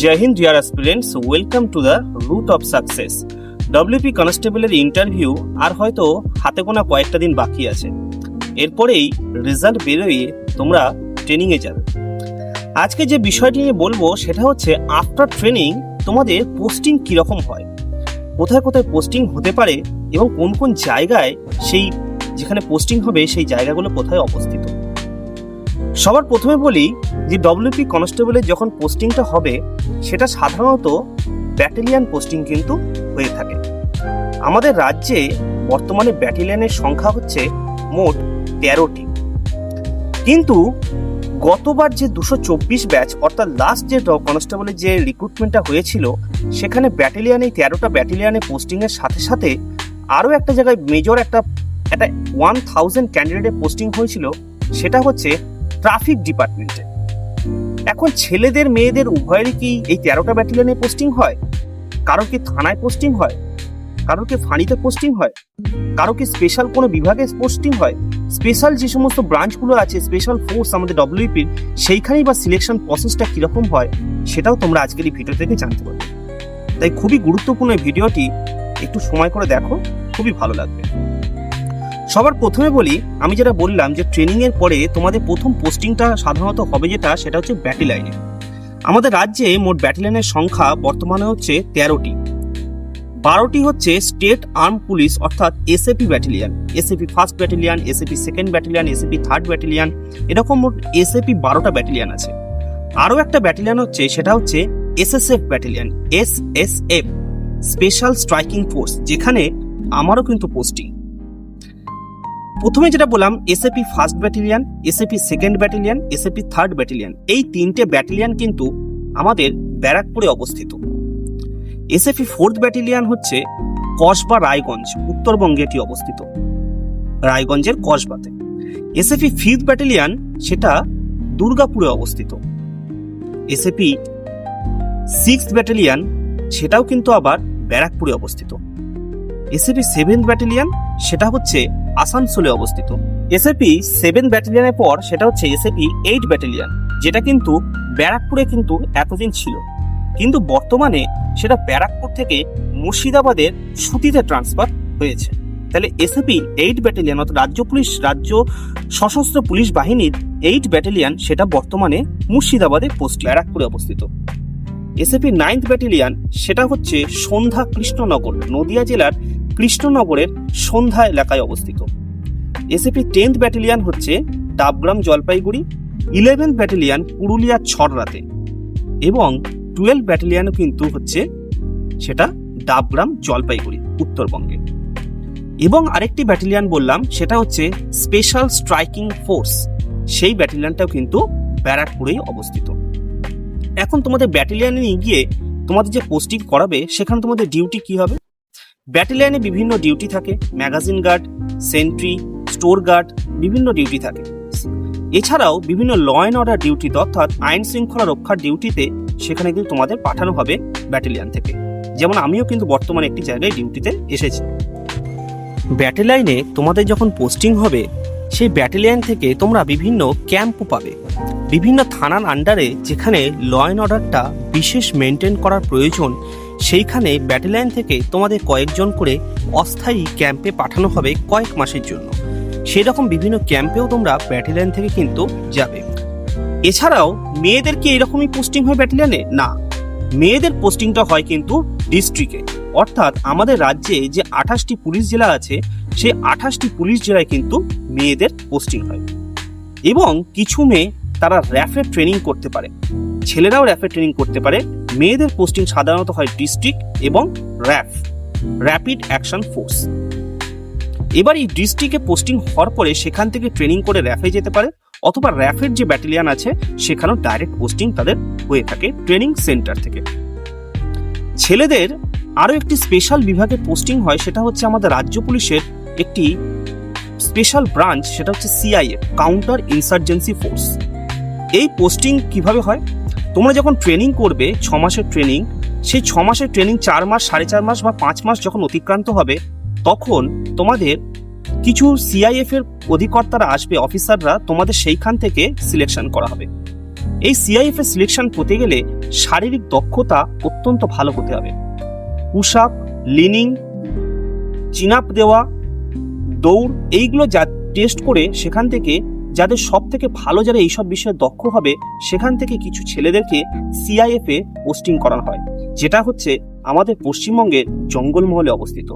Jai Hind dear aspirants welcome to the route of success WP কনস্টেবলের interview আর হয়তো হাতে গোনা কয়েকটা দিন বাকি আছে। এরপরেই রেজাল্ট বেরোয় তোমরা ট্রেনিংয়ে যাবে। আজকে যে বিষয়টি নিয়ে বলব, সেটা হচ্ছে আফটার ট্রেনিং তোমাদের পোস্টিং কীরকম হয়? কোথায় কোথায় পোস্টিং হতে পারে এবং কোন কোন জায়গায় সেই যেখানে পোস্টিং হবে, সেই জায়গাগুলো কোথায় অবস্থিত? সবার প্রথমে বলি যে ডব্লিউপি কনস্টেবলের যখন পোস্টিংটা হবে, সেটা সাধারণত ব্যাটালিয়ান পোস্টিং কিন্তু হয়ে থাকে। আমাদের রাজ্যে বর্তমানে ব্যাটালিয়ানের সংখ্যা হচ্ছে মোট তেরোটি। কিন্তু গতবার যে দুশো চব্বিশ ব্যাচ অর্থাৎ লাস্ট যে কনস্টেবলের যে রিক্রুটমেন্টটা হয়েছিল, সেখানে ব্যাটালিয়ানে তেরোটা ব্যাটালিয়ানে পোস্টিংয়ের সাথে সাথে আরও একটা জায়গায় মেজর একটা একটা ওয়ান থাউজেন্ড ক্যান্ডিডেটের পোস্টিং হয়েছিল, সেটা হচ্ছে ট্রাফিক ডিপার্টমেন্টে এখন ছেলেদের, মেয়েদের, উভয়েরই কি এই তেরোটা ব্যাটালিয়নে পোস্টিং হয়? কারও কি থানায় পোস্টিং হয়? কারও কি ফাঁড়িতে পোস্টিং হয়? কারও কি স্পেশাল কোনো বিভাগে পোস্টিং হয়? স্পেশাল যে সমস্ত ব্রাঞ্চগুলো আছে স্পেশাল ফোর্স আমাদের ডব্লিউপির সেইখানেই বা সিলেকশন প্রসেসটা কীরকম হয়, সেটাও তোমরা আজকের এই ভিডিও থেকে জানতে পারবে। তাই খুবই গুরুত্বপূর্ণ এই ভিডিওটি একটু সময় করে দেখো, খুবই ভালো লাগবে। সবার প্রথমে বলি, আমি যেটা বললাম যে ট্রেনিং এর পরে তোমাদের প্রথম পোস্টিংটা সাধারণত হবে যেটা, সেটা হচ্ছে ব্যাটেলাইনে আমাদের রাজ্যে মোট ব্যাটালিয়নের সংখ্যা বর্তমানে হচ্ছে তেরোটি। বারোটি হচ্ছে স্টেট আর্ম পুলিশ অর্থাৎ SAP battalion SAP first battalion SAP second battalion SAP third battalion এরকম মোট এসএপি বারোটা ব্যাটালিয়ন আছে। আরও একটা ব্যাটালিয়ন হচ্ছে, সেটা হচ্ছে SSF battalion S S F special striking force যেখানে আমারও কিন্তু পোস্টিং প্রথমে যেটা বললাম SAP first battalion SAP second battalion SAP third battalion এই তিনটে ব্যাটালিয়ন কিন্তু আমাদের ব্যারাকপুরে অবস্থিত। এসএপি ফোর্থ ব্যাটালিয়ন হচ্ছে কসবা রায়গঞ্জ, উত্তরবঙ্গে এটি অবস্থিত। রায়গঞ্জের কসবাতে। এসএপি ফিফথ ব্যাটালিয়ন সেটা দুর্গাপুরে অবস্থিত। এসএপি সিক্স ব্যাটালিয়ন সেটাও কিন্তু আবার ব্যারাকপুরে অবস্থিত। এসএপি সেভেন্থ ব্যাটালিয়ন সেটা হচ্ছে আসানসোলে অবস্থিত। এসএপি সেভেন ব্যাটালিয়নের পর সেটা হচ্ছে এসএপি এইট ব্যাটালিয়ন যেটা কিন্তু ব্যারাকপুরে কিন্তু এতদিন ছিল। কিন্তু বর্তমানে সেটা ব্যারাকপুর থেকে মুর্শিদাবাদের সুতিতে ট্রান্সফার হয়েছে। তাহলে এসএপি এইট ব্যাটালিয়ন অর্থাৎ রাজ্য পুলিশ, রাজ্য সশস্ত্র পুলিশ বাহিনীর এইট ব্যাটালিয়ন সেটা বর্তমানে মুর্শিদাবাদে পোস্ট ব্যারাকপুরে অবস্থিত। এসএপি নাইন্থ ব্যাটালিয়ন সেটা হচ্ছে সন্ধ্যা কৃষ্ণনগর, নদিয়া জেলার কৃষ্ণনগরের সন্ধ্যা এলাকায় অবস্থিত। এসএপি টেন্থ ব্যাটালিয়ান হচ্ছে ডাবগ্রাম জলপাইগুড়ি ইলেভেন্থ ব্যাটালিয়ান পুরুলিয়ার ছড়রাতে এবং টুয়েলভ ব্যাটালিয়ানও কিন্তু হচ্ছে সেটা ডাবগ্রাম জলপাইগুড়ি, উত্তরবঙ্গে। এবং আরেকটি ব্যাটালিয়ান বললাম, সেটা হচ্ছে স্পেশাল স্ট্রাইকিং ফোর্স সেই ব্যাটালিয়নটাও কিন্তু ব্যারাকপুরেই অবস্থিত। এখন তোমাদের ব্যাটালিয়নে নিয়ে গিয়ে তোমাদের যে পোস্টিং করাবে, সেখানে তোমাদের ডিউটি কি হবে? ব্যাটালিয়নে বিভিন্ন ডিউটি থাকে, magazine guard, sentry, store guard, বিভিন্ন ডিউটি থাকে। এছাড়াও বিভিন্ন ল অ্যান্ড অর্ডার ডিউটিতে অর্থাৎ আইন শৃঙ্খলা রক্ষার ডিউটিতে সেখানে কিন্তু তোমাদের পাঠানো হবে ব্যাটেলিয়ান থেকে। যেমন আমিও কিন্তু বর্তমানে একটি জায়গায় ডিউটিতে এসেছি। ব্যাটালিয়নে তোমাদের যখন পোস্টিং হবে, সেই ব্যাটেলিয়ান থেকে তোমরা বিভিন্ন ক্যাম্পও পাবে। বিভিন্ন থানার আন্ডারে যেখানে ল অ্যান্ড অর্ডারটা বিশেষ মেনটেন করার প্রয়োজন সেইখানে ব্যাটেলাইন থেকে তোমাদের কয়েকজন করে অস্থায়ী ক্যাম্পে পাঠানো হবে কয়েক মাসের জন্য। সেই রকম বিভিন্ন ক্যাম্পেও তোমরা ব্যাটালিয়ন থেকে কিন্তু যাবে। এছাড়াও মেয়েদের কি এরকমই পোস্টিং হয় ব্যাটালিয়নে না। মেয়েদের পোস্টিংটা হয় কিন্তু ডিস্ট্রিক্টে। অর্থাৎ আমাদের রাজ্যে যে আঠাশটি পুলিশ জেলা আছে, সেই আঠাশটি পুলিশ জেলায় কিন্তু মেয়েদের পোস্টিং হয়। এবং কিছু মেয়ে তারা র্যাফের ট্রেনিং করতে পারে। ছেলেরাও র্যাফের ট্রেনিং করতে পারে। মেয়েদের পোস্টিং সাধারণত হয় ডিস্ট্রিক্ট এবং র্যাফ, র্যাপিড অ্যাকশন ফোর্স। এবার এই ডিস্ট্রিক্টে পোস্টিং হওয়ার পরে সেখান থেকে ট্রেনিং করে র্যাফে যেতে পারে অথবা র্যাফের যে ব্যাটালিয়ান আছে, সেখানেও ডাইরেক্ট পোস্টিং তাদের হয়ে থাকে ট্রেনিং সেন্টার থেকে। ছেলেদের আরও একটি স্পেশাল বিভাগে পোস্টিং হয়, সেটা হচ্ছে আমাদের রাজ্য পুলিশের একটি স্পেশাল ব্রাঞ্চ, সেটা হচ্ছে সিআইএ, কাউন্টার ইনসার্জেন্সি ফোর্স। এই পোস্টিং কীভাবে হয়? তোমরা যখন ট্রেনিং করবে ছ মাসের ট্রেনিং সেই ছ মাসের ট্রেনিং চার মাস, সাড়ে চার মাস বা পাঁচ মাস যখন অতিক্রান্ত হবে, তখন তোমাদের কিছু সিআইএফ এর অধিকর্তারা আসবে, অফিসাররা তোমাদের সেইখান থেকে সিলেকশন করা হবে। এই সিআইএফ এর সিলেকশন পেতে গেলে শারীরিক দক্ষতা অত্যন্ত ভালো হতে হবে। Push up leaning chin up দেওয়া, দৌড়, এইগুলো যা টেস্ট করে সেখান থেকে যাদের সব থেকে ভালো যারা এইসব বিষয়ে দক্ষ হবে, সেখান থেকে কিছু ছেলেদেরকে সিআইএফ এ পোস্টিং করানো হয়, যেটা হচ্ছে আমাদের পশ্চিমবঙ্গের জঙ্গলমহলে অবস্থিত।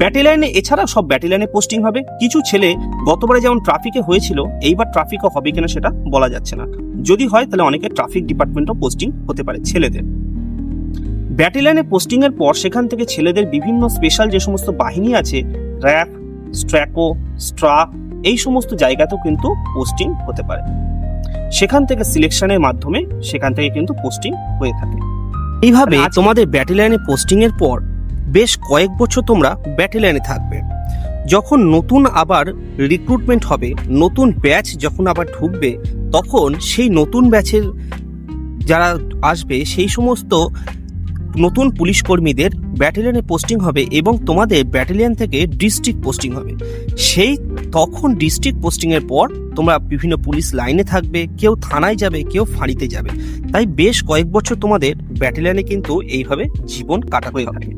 ব্যাটেলিয়ানে এছাড়া সব ব্যাটেলিয়ানে পোস্টিং হবে। কিছু ছেলে গতবারে যেমন ট্রাফিকে হয়েছিল, এইবার ট্রাফিকও হবে কিনা সেটা বলা যাচ্ছে না। যদি হয়, তাহলে অনেকে ট্রাফিক ডিপার্টমেন্টও পোস্টিং হতে পারে ছেলেদের। ব্যাটেলিয়ানে পোস্টিং এর পর সেখান থেকে ছেলেদের বিভিন্ন স্পেশাল যে সমস্ত বাহিনী আছে র্যাপ স্ট্র্যাকো স্ট্রা এই সমস্ত জায়গাতেও কিন্তু পোস্টিং হতে পারে। সেখান থেকে সিলেকশনের মাধ্যমে সেখান থেকে কিন্তু পোস্টিং হয়ে থাকে। এইভাবে তোমাদের ব্যাটেলিয়ানে পোস্টিং এর পর বেশ কয়েক বছর তোমরা ব্যাটেলিয়ানে থাকবে। যখন নতুন আবার রিক্রুটমেন্ট হবে নতুন ব্যাচ যখন আবার ঢুকবে তখন সেই নতুন ব্যাচের যারা আসবে সেই সমস্ত নতুন পুলিশ কর্মীদের ব্যাটালিয়নে পোস্টিং হবে এবং তোমাদের ব্যাটালিয়ন থেকে ডিস্ট্রিক্ট পোস্টিং হবে। সেই তখন ডিস্ট্রিক্ট পোস্টিংয়ের পর তোমরা বিভিন্ন পুলিশ লাইনে থাকবে, কেউ থানায় যাবে, কেউ ফাঁড়িতে যাবে। তাই বেশ কয়েক বছর তোমাদের ব্যাটালিয়নে কিন্তু এইভাবে জীবন কাটা হয়ে থাকে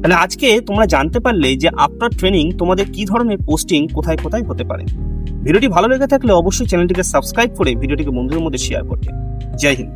তাহলে আজকে তোমরা জানতে পারলে যে আফটার ট্রেনিং তোমাদের কি ধরনের পোস্টিং কোথায় কোথায় হতে পারে। ভিডিওটি ভালো লেগে থাকলে অবশ্যই চ্যানেলটিকে সাবস্ক্রাইব করে ভিডিওটিকে বন্ধুদের মধ্যে শেয়ার করবে জয় হিন্দ।